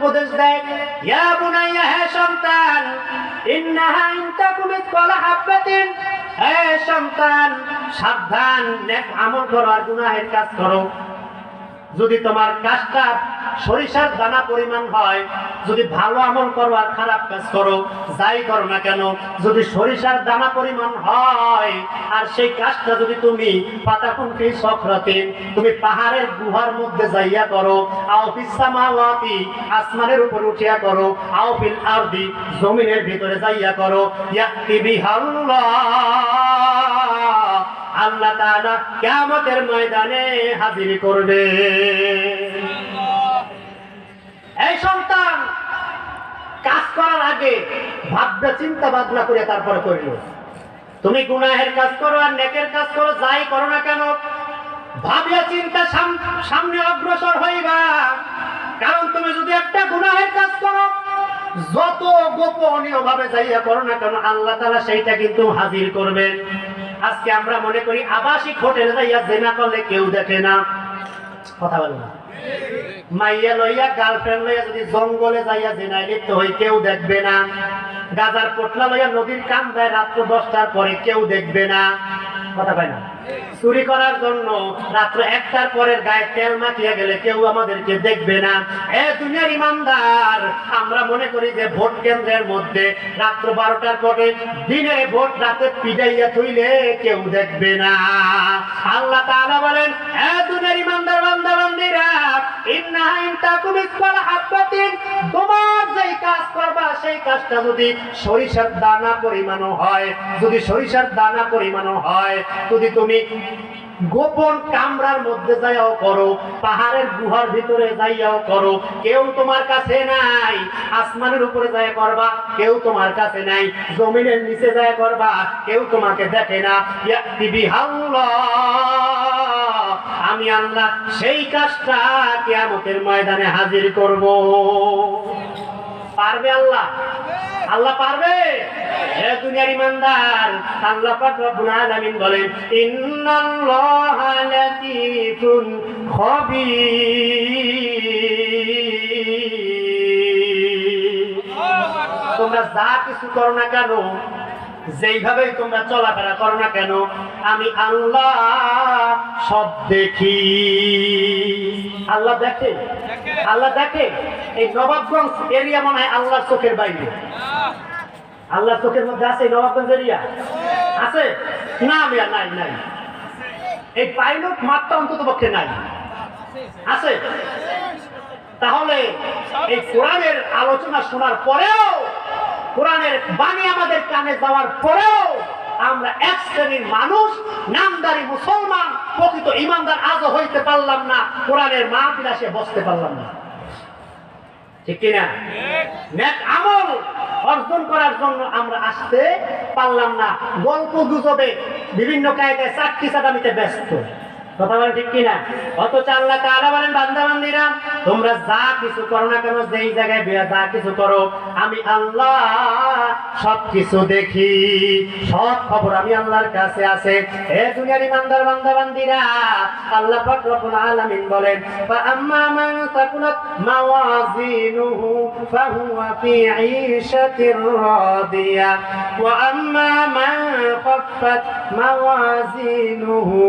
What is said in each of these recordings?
উপদেশ দেয় ইয়া বুনাইয়া হে সন্তান হে সন্তান সাবধান আমল কাজ যদি তোমার কাজটা সরিষার দানা পরিমাণ হয়, যদি ভালো আমল করো আর খারাপ কাজ করো, যাই করো না কেন, যদি সরিষার দানা পরিমাণ হয়, আর সেই কাজটা যদি তুমি পাতা পাতাকুনফি সখরাতে তুমি পাহাড়ের গুহার মধ্যে যাইয়া করো, আও ফিসামাওয়াতি আসমানের উপর উঠিয়া করো, আও ফিল আরদি জমিনের ভিতরে যাইয়া করো ইয়াতি বিহাল্লাহ, আল্লাহ তাআলা কিয়ামতের ময়দানে হাজির করবে। এই সন্তান, কাজ করার আগে ভাবনা, চিন্তা, ভাবনা করে তারপরে করিল। তুমি গুনাহের কাজ করো আর নেকের কাজ করো, যাই করো না কেন, ভাবিয়া, চিন্তা সামনে অগ্রসর হইবা। কারণ তুমি যদি একটা গুনাহের কাজ করো, যত গোপনীয় ভাবে যাইয়া করো না কেন, আল্লাহ তালা সেইটা কিন্তু হাজির করবেন আজকে আমরা মনে করি আবাসিক হোটেলে যাইয়া জেনা করলে কেউ দেখে না। কথা বলব না। মাইয়া লইয়া গার্লফ্রেন্ড লইয়া যদি জঙ্গলে যাইয়া জেনাই লিপ্ত হই, কেউ দেখবে না। গাজার পোটলা লইয়া নদীর কাম দেয় রাত্র দশটার পরে কেউ দেখবে না। কথা পাই না। চুরি করার জন্য রাত্র একটার পরের গায়ে তেল মাখিয়া গেলে কেউ আমাদেরকে দেখবে না। এ দুনিয়ার ইমানদার, আমরা মনে করি যে ভোট কেন্দ্রের মধ্যে রাত্র বারোটার পরে দিনের ভোট রাতে পিটাইয়া থইলে কেউ দেখবে না। আল্লাহ তাআলা বলেন, এ দুনিয়ার ইমানদার বান্দা, বান্দিরা তোমার যেই কাজ করবা সেই কাজটা যদি সরিষার দানা পরিমাণও হয়, যদি সরিষার দানা পরিমাণও হয়, যদি তুমি গোপন কামরার মধ্যে যাইয়াও করো, পাহাড়ের গুহার ভিতরে যাইয়াও করো। কেউ তোমার কাছে নাই, আসমানের উপরে যায় করবা, কেউ তোমার কাছে নাই, জমিনের নিচে যায় করবা, কেউ তোমাকে দেখে না। আমি আল্লাহ সেই কাজটা কিয়ামতের ময়দানে হাজির করব। পারবে আল্লাহ? আল্লাহ পারবে? হে দুনিয়ার ইমানদার আল্লাহ পাক রব্বুল আলামিন বলেন ইন্নাল্লাহা লাতীফুন খবীর। তোমরা যা কিছু করো না কেন যেইভাবে তোমরা চলাফেরা করো না কেন আমি আল্লাহ সব দেখি। আল্লাহ দেখে। আল্লাহ দেখে? এই নবাবগঞ্জ এরিয়া মনে হয় আল্লাহর চোখের বাইরে। আল্লাহর চোখের মধ্যে আছে এই নবাবগঞ্জ এরিয়া? আছে? না মিয়া, নাই নাই। এই পাইলট মাত্রা অন্তত পক্ষে নাই। আছে? তাহলে এই কোরআনের আলোচনা শোনার পরেও, কোরআনের বাণী আমাদের কানে যাওয়ার পরেও আমরা এক শ্রেণির মানুষ, নামদারি মুসলমান, প্রকৃত ইমানদার আজও হইতে পারলাম না, কোরআনের মা বিলাসে বসতে পারলাম না। অর্জন করার জন্য আমরা আসতে পারলাম না। গল্প বিভিন্ন কায়দায় চাকরি চাদামিতে ব্যস্ত। কথা বলেন ঠিক কিনা? অথচ আল্লাহ বলেন, বান্দা, বান্দিরা যা কিছু করো না কেন, যেই জায়গায় বিয়া যা কিছু করো, আমি আল্লাহ সব কিছু দেখি, সব খবর আমি আল্লাহর কাছে আছে। হে দুনিয়ার ইমানদার বান্দা আল্লাহ পাক রব্বুল বলেন, ফা আম্মা মান তাকুনাত মাওয়াজিনুহু, ফাহুয়া ফি ঈশাতির রাদিয়া, ওয়া আম্মা মান খাফফাত মাওয়াজিনুহু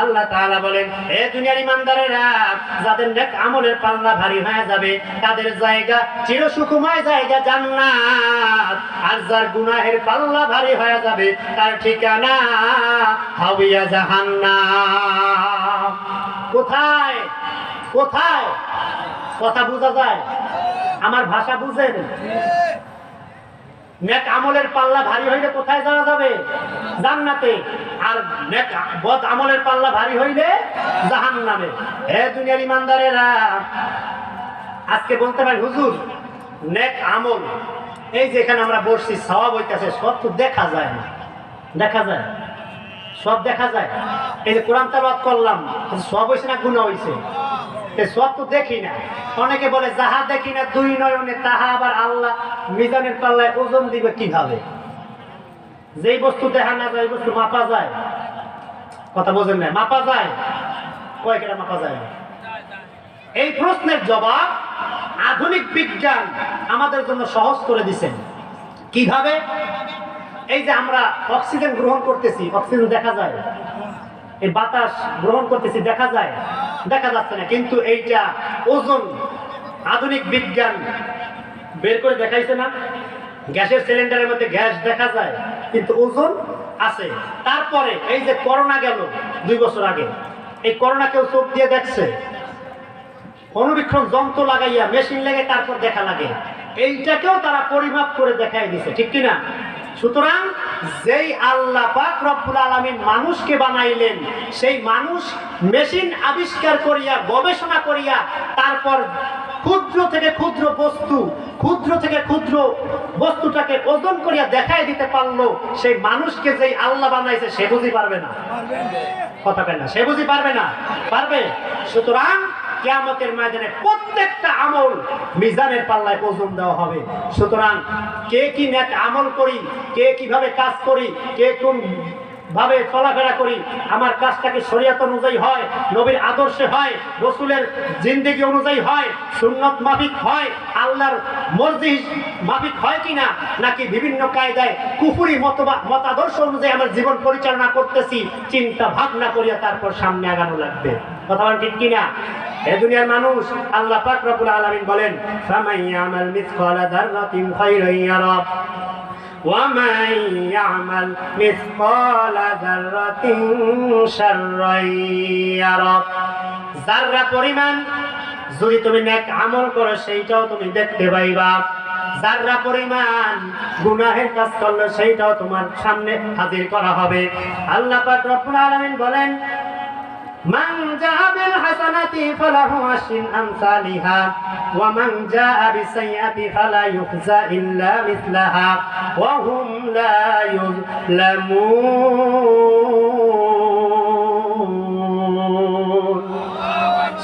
আল্লাহ তাআলা বলেন হে দুনিয়ার ইমানদারেরা যাদের নেক আমলের পাল্লা ভারী হয়ে যাবে, তাদের জায়গা চির সুখময় জায়গা জান্নাত। আর যার গুনাহের পাল্লা ভারী হয়ে যাবে, তার ঠিকানা হাওিয়া জাহান্নাম। কোথায়? কোথায়? কথা বোঝা যায়? আমার ভাষা বুঝেন? নেক আমলের পাল্লা ভারী হইলে কোথায় যাওয়া যাবে? জান্নাতে। আর নেক বদ আমলের পাল্লা ভারী হইলে জাহান্নামে। হে দুনিয়ার ইমানদারেরা, আজকে বলতে পারি, হুজুর, নেক আমল, এই যে এখানে আমরা বসছি, সওয়াব হইতেছে, সব তো দেখা যায় না। দেখা যায়? সব দেখা যায়? এই যে কোরআন তালাত করলাম সব হয়েছে না গুণা হয়েছে সব তো দেখি না। অনেকে বলে, যাহা দেখি না দুই নয়নে, তাহা আবার আল্লাহ মিজানের পাল্লায় ওজন দিবে কীভাবে? যেই বস্তু দেখা না যায় বস্তু মাপা যায়। কথা বোঝেন না মাপা যায়? কয়েকটা মাপা যায়? এই প্রশ্নের জবাব আধুনিক বিজ্ঞান আমাদের জন্য সহজ করে দিছেন কীভাবে? এই যে আমরা অক্সিজেন গ্রহণ করতেছি, অক্সিজেন দেখা যায়। এই বাতাস গ্রহণ করতেছি, দেখা যায়। দেখা যাচ্ছে না, কিন্তু এইটা ওজন, আধুনিক বিজ্ঞান বের করে দেখাইছে না। গ্যাসের সিলিন্ডারের মধ্যে গ্যাস দেখা যায়, কিন্তু ওজন আছে। তারপরে এই যে করোনা গেল দুই বছর আগে, এই করোনা কেউ চোখ দিয়ে দেখছে? অনুবীক্ষণ যন্ত্র লাগাইয়া মেশিন লাগে তারপর দেখা লাগে। এইটাকেও তারা পরিমাপ করে দেখাই দিছে, ঠিক কিনা? সুতরাং যেই আল্লাহ পাক রব্বুল আলামিন মানুষকে বানাইলেন, সেই মানুষ মেশিন আবিষ্কার করিয়া, গবেষণা করিয়া, তারপর ক্ষুদ্র থেকে ক্ষুদ্র বস্তু ক্ষুদ্র থেকে ক্ষুদ্র বস্তুটাকে ওজন করিয়া দেখাই দিতে পারল, সেই মানুষকে যেই আল্লাহ বানাইছে, সে বুঝি পারবে না। কথা কেন সে বুঝি পারবে না। পারবে? সুতরাং কিয়ামতের ময়দানে প্রত্যেকটা আমল মিজানের পাল্লায় ওজন দেওয়া হবে। সুতরাং কে কি নেক আমল করি, কে কীভাবে কাজ করি, কে কোন ভাবে চলাফেরা করি, আমার কাজটাকে শরীয়ত অনুযায়ী হয়, নবীর আদর্শে হয়, রসুলের জিন্দেগি অনুযায়ী হয়, সুন্নত মাফিক হয়, আল্লাহর মর্জি মাফিক হয় কিনা, নাকি বিভিন্ন কায়দায় কুফুরি মতবা, মতাদর্শ অনুযায়ী আমার জীবন পরিচালনা করতেছি, চিন্তা ভাবনা করিয়া তারপর সামনে আগানো লাগবে। কথা বলেন ঠিক কিনা? এ দুনিয়ার মানুষ, আল্লাহ পাক রব্বুল আলামিন বলেন, ফামাইয়ামাল মিসকালা যাররাতিন খায়রান ইয়ারা ومن يعمل مثقال ذرة شرا يره যাররা পরিমাণ যদি তুমি নেক আমল করো সেইটাও তুমি দেখতে পাইবা যাররা পরিমাণ গুনাহের কাজ করলে সেইটাও তোমার সামনে হাজির করা হবে আল্লাহ পাক রব্বুল আলামিন বলেন من جاء بالحسنة فله عشر أمثالها ومن جاء بالسيئة فلا يخزى إلا مثلها وهم لا يظلمون.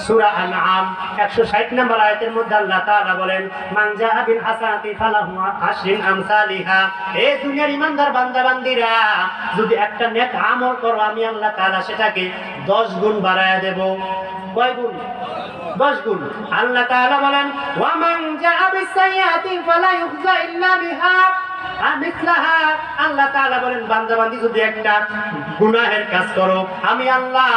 সূরা আনআম 160 নম্বর আয়াতের মধ্যে আল্লাহ তাআলা বলেন, মান জাআ বিল হাসানাতি ফালাহু আশরিন আমসালিহা। এই দুনিয়ার ইমানদার বান্দা যদি একটা নেক আমল করো, আমি আল্লাহ তাআলা সেটাকে 10 গুণ বাড়ায়া দেব। কয় গুণ? দশ গুণ। আল্লাহ তাআলা বলেন ওয়ামান জাআ বিসাইয়াতি ফালা ইউখজা ইল্লা বিহা। আল্লাহ বলেন, বান্দা বান্দি যদি একটা গুনাহের কাজ করো, আমি আল্লাহ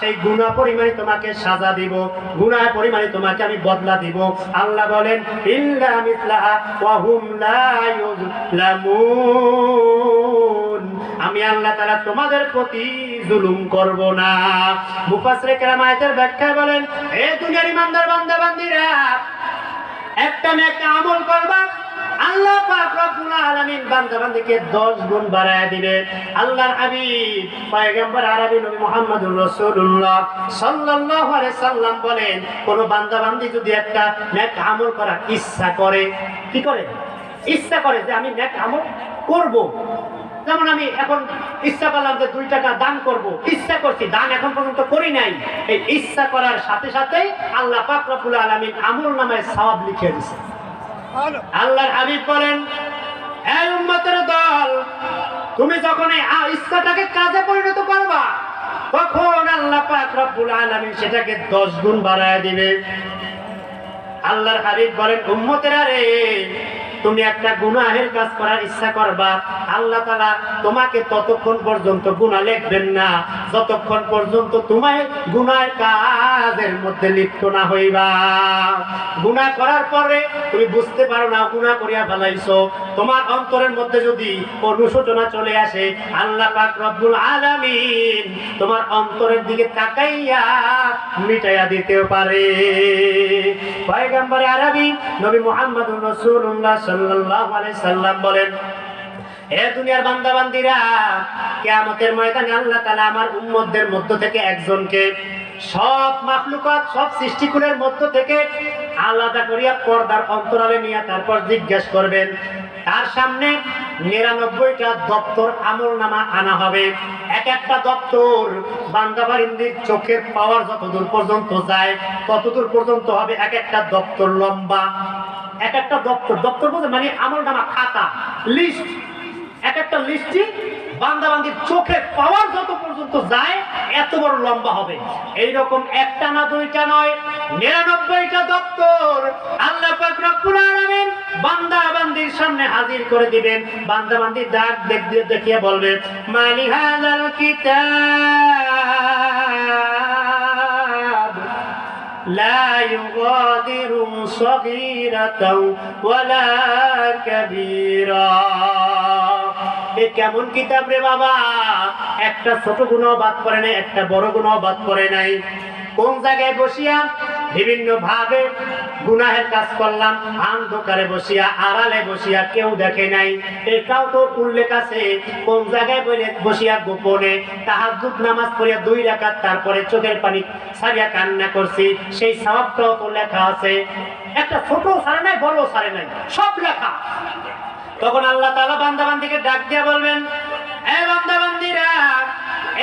সেই গুনাহ পরিমাণে তোমাকে সাজা দিব, গুনাহ পরিমাণে তোমাকে আমি বদলা দিব। আল্লাহ বলেন হুম আমি আল্লাহ তাআলা তোমাদের প্রতি জুলুম করব না। মুফাসসিরে কেরাম আয়াতের ব্যাখ্যায় বলেন, এ দুনিয়ার ইমানদার বান্দা বান্দিরা একটা নেক আমল করবা আল্লাহ পাক রব্বুল আলামিন বান্দা বান্দিকে 10 গুণ বাড়ায় দিবে। আল্লাহর হাবিব, পয়গম্বর আরবি নবী মুহাম্মদুর রাসূলুল্লাহ সাল্লাল্লাহু আলাইহি সাল্লাম বলেন, কোন বান্দা বান্দি যদি একটা নেক আমল করার ইচ্ছা করে, কি করে? ইচ্ছা করে যে আমি নেক আমল করব। যেমন আমি এখন ইচ্ছা করলাম যে দুই টাকা দান করব। ইচ্ছা করছি, দান এখন পর্যন্ত করি নাই। এই ইচ্ছা করার সাথে সাথে আল্লাহ পাক রব্বুল আলামিন আমল নামায় সওয়াব লিখে দিয়েছে আল্লাহর হাবিব বলেন দল, তুমি যখন ইচ্ছাটাকে কাজে পরিণত করবা, তখন আল্লাহ পাক রব্বুল সেটাকে 10 গুণ বাড়ায় দিবে। আল্লাহর হাবিব বলেন, উম্মতেরা রে তুমি একটা গুনাহের কাজ করার ইচ্ছা করবা, আল্লাহ তাআলা তোমাকে ততক্ষণ পর্যন্ত গুনাহ লিখবেন না। যতক্ষণ পর্যন্ত তোমায় গুনাহের কাজের মধ্যে লিপ্ত না হইবা। গুনাহ করার পরে তুমি বুঝতে পারো না, গুনাহ করিয়া ফেলাইছো। তোমার অন্তরের মধ্যে যদি অনুশোচনা চলে আসে, আল্লাহ পাক রব্বুল আলামিন তোমার অন্তরের দিকে তাকাইয়া মিটাইয়া দিতেও পারে। পয়গম্বরে আরবি নবী মুহাম্মদুর রাসূলুল্লাহ সাল্লাম বলেন হে দুনিয়ার বান্দা বান্দিরা ময়দানে আল্লাহ আমার মধ্য থেকে একজনকে সব সব সৃষ্টিকুলের মধ্য থেকে আলাদা করিয়া পর্দার অন্তরালে নিয়ে তারপর জিজ্ঞেস করবেন। তার সামনে নিরানব্বইটা দপ্তর আমল নামা আনা হবে। এক একটা দপ্তর বান্দাবারিন্দির চোখের পাওয়ার যতদূর পর্যন্ত যায়, ততদূর পর্যন্ত হবে এক একটা দপ্তর লম্বা। এক একটা দপ্তর দপ্তর বলতে মানে আমল নামা খাতা লিস্ট এক একটা লিস্টই বান্দাবান্দির চোখে পাওয়ার যত পর্যন্ত যায়, এত বড় লম্বা হবে। এইরকম একটা না দুইটা নয়, নিরানব্বইটা দপ্তর। আল্লাহ পাক রব্বুল আলামিন বান্দা সামনে হাজির করে দিবেন। বান্দা বান্দির ডাক দেখ দিয়ে দেখিয়ে বলবে, মালি لا يغادر صغيرة ولا كبيرة এ কেমন কিতাব রে বাবা একটা ছোট গুণও বাদ করে নাই একটা বড় গুণও বাদ করে নাই কোন জায়গায় বসিয়া বিভিন্ন ভাবে গুনাহের কাজ করলাম, অন্ধকারে বসিয়া, আড়ালে বসিয়া কেউ দেখে নাই। এটাও তো উল্লেখ আছে, কোন জায়গায় বসিয়া গোপনে তাহাজ্জুদ নামাজ পড়িয়া দুই রাকাত তারপরে চোখের পানি সারিয়া কান্না করছি, সেই সবটাও তো লেখা আছে। একটা ছোট সারে নাই, বড় সারে নাই, সব লেখা। তখন আল্লাহ তাআলা বান্দা বান্দিকে ডাক দিয়া বলবেন, এ বান্দা বান্দিরা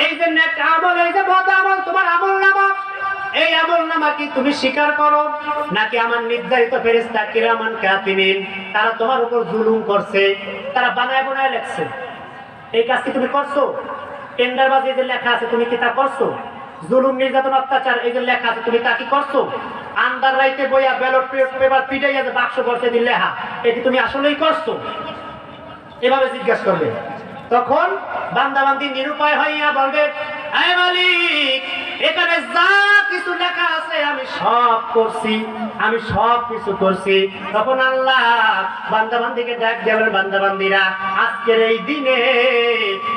এই যে নেক আমল, এই যে বদ আমল, তোমার আমল নামা এই আমল নামা কি তুমি স্বীকার করো? নাকি আমার নির্ধারিত ফেরেশতা কিরামান কাতিবিন তারা তোমার উপর জুলুম করছে, তারা বানায় বানায় লেখছে। এই কাজ কি তুমি করছ? টেন্ডারবাজি যে লেখা আছে, তুমি কি তা করছ? জুলুম, নির্যাতন, অত্যাচার, এই যে লেখা আছে, তুমি তা কি করছ? আন্দার রাইতে বইয়া ব্যালট পেপার পিটাইয়া যে বাক্স করছে দিন লেখা, এটি তুমি আসলেই করছ? এভাবে জিজ্ঞাসা করবে। তখন বান্দাবান্দি নিরুপায় হইয়া বলবে, আয় মালিক এখানে যা কিছু লেখা আছে আমি সব করছি, আমি সব কিছু করছি। তখন আল্লাহ বান্দাবান্দিকে ডাক দেবেন বান্দাবান্দিরা, আজকের এই দিনে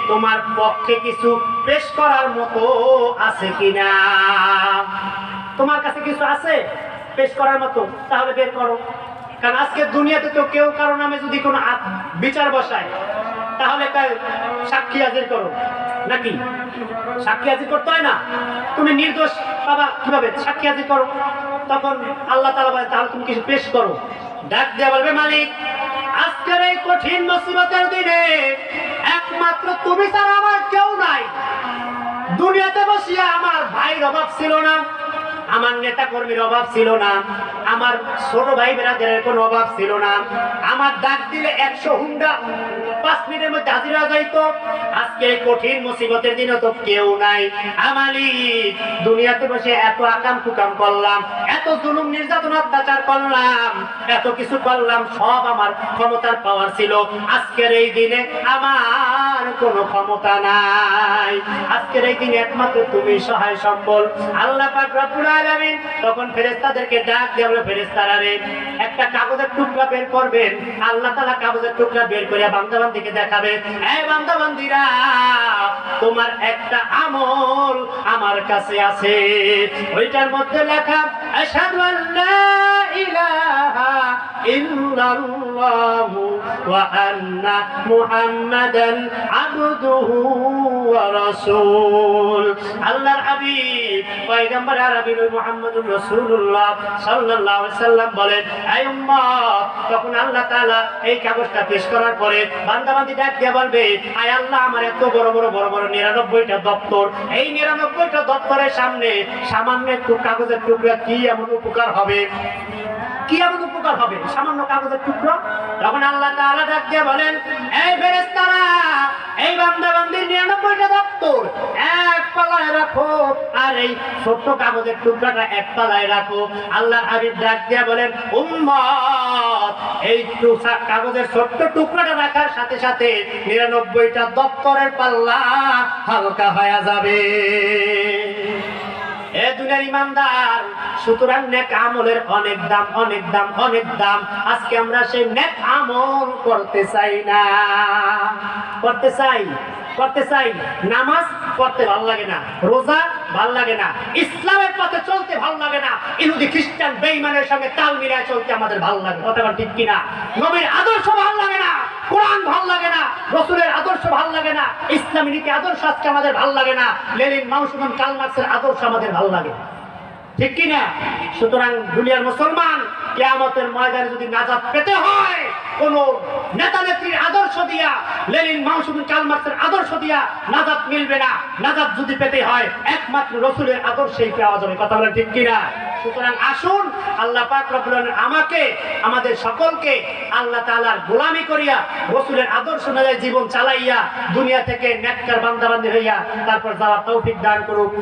তোমার পক্ষে কিছু পেশ করার মতো আছে কিনা? তোমার কাছে কিছু আছে পেশ করার মতো? তাহলে বের করো। কারণ আজকে দুনিয়াতে তো কেউ কারও নামে যদি কোনো বিচার বসায়, তাহলে কা- সাক্ষী হাজির করো। নাকি? সাক্ষী হাজির করতে হয় না। তুমি নির্দোষ, বাবা, কীভাবে সাক্ষী হাজির করো? তখন আল্লাহ তালা বলে, তাহলে তুমি কিছু পেশ করো। ডাক দেওয়া বলবে, মালিক, আজকের এই কঠিন মুসিবতের দিনে একমাত্র তুমি ছাড়া আমার কেউ নাই। দুনিয়াতে বসিয়া আমার ভাইয়ের অভাব ছিল না, আমার নেতা কর্মীর অভাব ছিল না, আমার ছোট ভাই বেড়াদের কোনো অভাব ছিল না। আমার ডাক দিলে একশো হুন্ডা পাঁচ মিনিটের মধ্যে হাজিরা যাইতো। আজকে কঠিন মুসিবতের দিনে তো কেউ নাই। আমালি, দুনিয়াতে বসে এত আকাম কুকাম করলাম, এত জুলুম নির্যাতন অত্যাচার করলাম, এত কিছু করলাম, সব আমার ক্ষমতার পাওয়ার ছিল। আজকের এই দিনে আমার কোনো ক্ষমতা নাই। আজকের এই দিনে একমাত্র তুমি সহায় সম্বল। আল্লাহ পাক রব্বুল আলামিন তখন ফেরেশতাদেরকে ডাক দিয়ে বলে, ফেরেশতারা রে, একটা কাগজের টুকরা বের করবেন। আল্লাহ তাআলা কাগজের টুকরা বের করে বান্দাবান্দিকে দেখাবে। এই বান্দাবান্দিরা তোমার একটা আমল আমার কাছে আছে। ওইটার মধ্যে লেখা আশহাদু আল্লা ইল্লাল্লাহু ওয়া আন্না মুহাম্মাদান আবদুহু ওয়া রাসূল আল্লাহর হাবিব, পয়গম্বর আরবি নবী মুহাম্মদুর রাসূলুল্লাহ সাল্লাল্লাহু আলাইহি সাল্লাম বলেন এই উম্মত! তখন আল্লাহ তাআলা এই কাগজটা পেশ করার পরে বান্দাবান্দি ডাক দিয়ে বলবে, আয় আল্লাহ, আমার এত বড় বড় বড় বড় নিরানব্বইটা দপ্তর। এই নিরানব্বইটা দপ্তরের সামনে সামান্য একটু কাগজের টুকরা কি এমন উপকার হবে? কি এমন উপকার হবে? সামান্য কাগজের টুকরো। তখন আল্লাহ তাআলা ডাক দিয়ে বলেন, এই ফেরেশতারা, এই বান্দা বান্দির নিরানব্বইটা দপ্তর, এক পালায় রাখো, আর এই ছোট্ট কাগজের টুকরাটা এক পালায় রাখো। আল্লাহ হাবিব ডাক দিয়ে বলেন, উম্মত, এই কাগজের ছোট্ট টুকরাটা রাখার সাথে সাথে নিরানব্বইটা দপ্তরের পাল্লা হালকা হয়ে যাবে। দুনিয়ার ইমানদার। সুতরাং নেক আমলের অনেক দাম অনেক দাম অনেক দাম। আজকে আমরা সেই নেক আমল করতে চাই না। করতে চাই। করতে চাই, নামাজ পড়তে ভালো লাগে না, রোজা ভালো লাগে না, ইসলামের পথে চলতে ভালো লাগে না, ইহুদি, খ্রিস্টান, বেঈমানের সঙ্গে তাল মিলায় চলতে আমাদের ভালো লাগে, কথা ঠিক কিনা? নবীর আদর্শ ভালো লাগে না, কোরআন ভালো লাগে না, রসুলের আদর্শ ভালো লাগে না, ইসলামী নীতি, আদর্শ আজকে আমাদের ভালো লাগে না লেলিন মাউসুমান কালমার্সের আদর্শ আমাদের ভালো লাগে ঠিক কি না সুতরাং দুনিয়ার মুসলমান কেয়ামতের ময়দানে যদি নাজাত পেতে হয়, কোন নেতা নেত্রীর আদর্শ দিয়া, লেনিন মাউসুম কালমার্সের আদর্শ দিয়া নাজাত মিলবে না। নাজাত যদি পেতে হয়, একমাত্র রসুলের আদর্শেই পাওয়া যাবে। কথা বলেন ঠিক কিনা? সুতরাং আসুন, আল্লাহ পাক রব্বুল আমাকে, আমাদের সকলকে আল্লাহ তাআলার গোলামি করিয়া, রসুলের আদর্শ অনুযায়ী জীবন চালাইয়া, দুনিয়া থেকে নেককার বান্দাবান্দি হইয়া, তারপর যাওয়ার তৌফিক দান করুক।